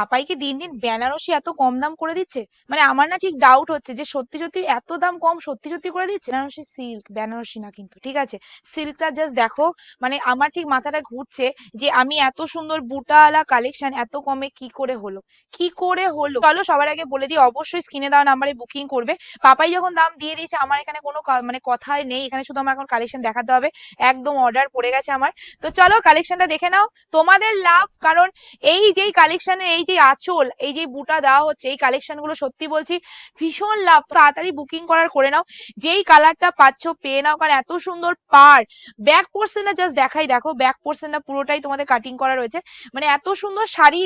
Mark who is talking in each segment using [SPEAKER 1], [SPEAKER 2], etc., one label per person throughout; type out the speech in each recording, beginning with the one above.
[SPEAKER 1] পাপাই কি দিন দিন বেনারসি এত কম দাম করে দিচ্ছে? মানে আমার না ঠিক ডাউট হচ্ছে যে সত্যি সত্যি এত দাম কম সত্যি সত্যি করে দিচ্ছে? বেনারসি সিল্ক বেনারসি না কিন্তু, ঠিক আছে? সিল্কটা জাস্ট দেখো মানে আমার ঠিক মাথাটা ঘুরছে যে আমি এত সুন্দর বুটাওয়ালা কালেকশন এত কমে কি করে হলো? কি করে হলো? চলো সবার আগে বলে দিই, অবশ্যই স্ক্রিনে দেওয়া নাম্বারে বুকিং করবে। পাপাই যখন দাম দিয়ে দিয়েছে, আমার এখানে কোনো মানে কথাই নেই। এখানে শুধু আমার এখন কালেকশন দেখাতে হবে। একদম অর্ডার পড়ে গেছে আমার। তো চলো কালেকশনটা দেখে নাও। তোমাদের লাভ কারণ এই যেই কালেকশনের এই যে আঁচল, এই যে বুটা দেওয়া হচ্ছে, এই কালেকশনগুলো সত্যি বলছি, ভীষণ লাভ। তাড়াতাড়ি বুকিং করার করে নাও। যেই কালারটা পাচ্ছ পেয়ে নাও, কারণ এত সুন্দর পার ব্যাক পোর্শনটা জাস্ট দেখাই, দেখো ব্যাক পোর্শনটা পুরোটাই তোমাদের কাটিং করা রয়েছে। মানে এত সুন্দর শাড়ি,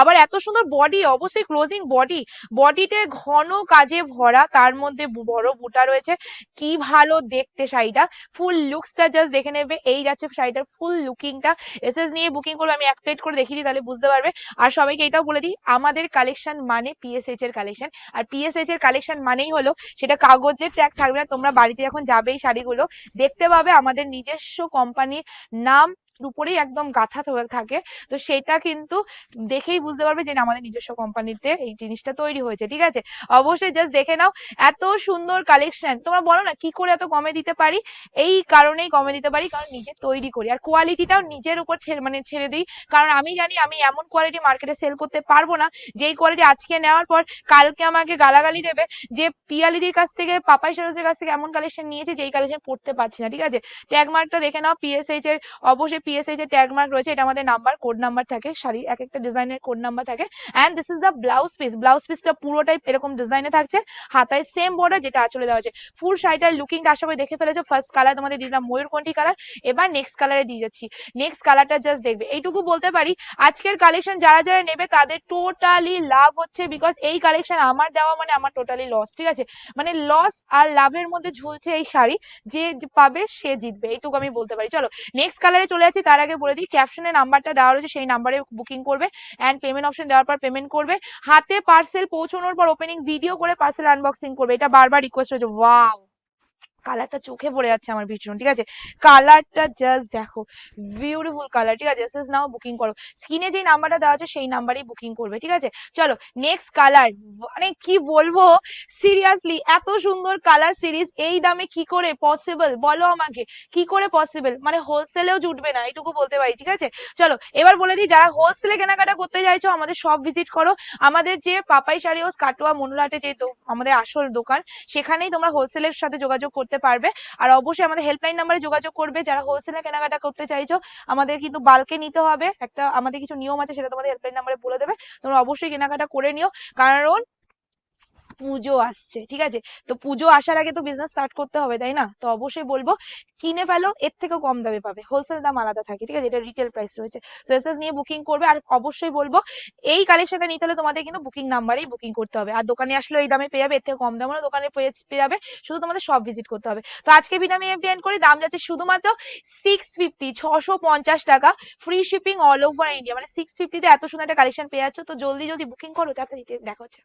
[SPEAKER 1] আবার এত সুন্দর বডি অবশ্যই ক্লোজিং বডি বডিতে ঘন কাজে ভরা, তার মধ্যে বড় বুটা রয়েছে। কি ভালো দেখতে শাড়িটা। ফুল লুকসটা জাস্ট দেখে নেবে। এই যাচ্ছে শাড়িটার ফুল লুকিংটা এসএস নিয়ে বুকিং করবে, আমি এক প্লেট করে দেখিয়ে দিই, তাহলে বুঝতে পারবে। আর সবাইকে এটাও বলে দিই, আমাদের কালেকশন মানে পিএসএইচ এর কালেকশন আর পিএসএইচ এর কালেকশন মানেই হলো সেটা কাগজের ট্র্যাক থাকবে না, তোমরা বাড়িতে যখন যাবে এই শাড়িগুলো, দেখতে পাবে আমাদের নিজস্ব কোম্পানির নাম উপরেই একদম গাথা থাকে। তো সেটা কিন্তু দেখেই বুঝতে পারবে যে আমাদের নিজস্ব কোম্পানিতে এই জিনিসটা তৈরি হয়েছে, ঠিক আছে? অবশ্যই জাস্ট দেখে নাও, এত সুন্দর কালেকশন তোমরা বলো না, কি করে এত কমে দিতে পারি? এই কারণেই কমে দিতে পারি, কারণ নিজে তৈরি করি। আর কোয়ালিটিটাও নিজের উপর ছেড়ে মানে ছেড়ে দিই। কারণ আমি জানি আমি এমন কোয়ালিটি মার্কেটে সেল করতে পারব না, যেই কোয়ালিটি আজকে নেওয়ার পর কালকে আমাকে গালাগালি দেবে যে পিয়ালিদির কাছ থেকে, পাপাই সারসের কাছ থেকে এমন কালেকশন নিয়েছে, যেই কালেকশন পড়তে পারছি না, ঠিক আছে? ট্যাগ মার্কটা দেখে নাও পিএসএইচ এর অবশ্যই পিএসএইচ এর ট্যাগ মার্ক রয়েছে, এটা আমাদের নাম্বার কোড নাম্বার থাকে, শাড়ির এক একটা ডিজাইনের কোড নাম্বার থাকে and this is the blouse piece blouse পিসটা পুরোটাই এরকম ডিজাইনে থাকছে, হাতায় সেম বর্ডার যেটা আঁচলে দেওয়া আছে ফুল শাড়িটার লুকিংটা আশা করি দেখে ফেলেছো ফার্স্ট কালার তোমাদের দিলাম ময়ূরকণ্ঠী কালার এবার নেক্সট কালারে দিয়ে যাচ্ছি। নেক্সট কালারটা জাস্ট দেখবে, এইটুকু বলতে পারি, আজকের কালেকশন যারা যারা নেবে তাদের টোটালি লাভ হচ্ছে বিকজ এই কালেকশন আমার দেওয়া মানে আমার টোটালি লস ঠিক আছে? মানে লস আর লাভের মধ্যে ঝুলছে এই শাড়ি, যে যে পাবে সে জিতবে, এইটুকু আমি বলতে পারি। চলো নেক্সট কালারে চলে তার আগে বলে দিই ক্যাপশনে নাম্বারটা দেওয়া রয়েছে, সেই নাম্বারে বুকিং করবে অ্যান্ড পেমেন্ট অপশন দেওয়ার পর পেমেন্ট করবে। হাতে পার্সেল পৌঁছানোর পর ওপেনিং ভিডিও করে পার্সেল আনবক্সিং করবে। এটা বারবার রিকোয়েস্ট হয়েছে ওয়াও কালারটা চোখে পড়ে যাচ্ছে আমার ভীষণ, ঠিক আছে? কালারটা জাস্ট দেখো বিউটিফুল কালার ঠিক আছে? নাও বুকিং করো। স্ক্রিনে যেই নাম্বারটা দেওয়া আছে, সেই নাম্বারেই বুকিং করবে, ঠিক আছে? চলো নেক্সট কালার মানে কি বলব? সিরিয়াসলি এত সুন্দর কালার সিরিজ এই দামে কি করে পসিবল বলো আমাকে, কি করে পসিবল মানে হোলসেলেও জুটবে না, এইটুকু বলতে পারি, ঠিক আছে? চলো, এবার বলে দিই, যারা হোলসেলে কেনাকাটা করতে চাইছো, আমাদের সব ভিজিট করো। আমাদের যে পাপাই শাড়ি হাউস কাটোয়া মনুরহাটে যে আমাদের আসল দোকান, সেখানেই তোমরা হোলসেলের সাথে যোগাযোগ করতে পারবে। আর অবশ্যই আমাদের হেল্পলাইন নাম্বারে যোগাযোগ করবে। যারা হোলসেলে কেনাকাটা করতে চাইছো, আমাদের কিন্তু বালকে নিতে হবে। একটা আমাদের কিছু নিয়ম আছে, সেটা তোমাদের হেল্পলাইন নাম্বারে বলে দেবে। তোমরা অবশ্যই কেনাকাটা করে নিও। কারণ পুজো আসছে, ঠিক আছে? তো পুজো আসার আগে তো বিজনেস স্টার্ট করতে হবে, তাই না? তো অবশ্যই বলব, কিনে ফেলো, এর থেকেও কম দামে পাবে। হোলসেল দাম আলাদা থাকে, ঠিক আছে? এটা রিটেল প্রাইস রয়েছে। তো এসএস নিয়ে বুকিং করবে, আর অবশ্যই বলব, এই কালেকশনটা নিতে হলে তোমাদের কিন্তু বুকিং নাম্বারেই বুকিং করতে হবে। আর দোকানে আসলে এই দামে পেয়ে যাবে, এর থেকে কম দামে দোকানে পেয়ে যাবে, শুধু তোমাদের সব ভিজিট করতে হবে। তো আজকে আমি এফডি এন্ড করি, দাম যাচ্ছে শুধুমাত্র সিক্স ফিফটি ছশো পঞ্চাশ টাকা। Free shipping all over India মানে সিক্স ফিফটিতে এত সুন্দর একটা কালেকশন পেয়ে যাচ্ছ, তো জলদি জলদি বুকিং করো, তাড়াতাড়ি দেখা হচ্ছে।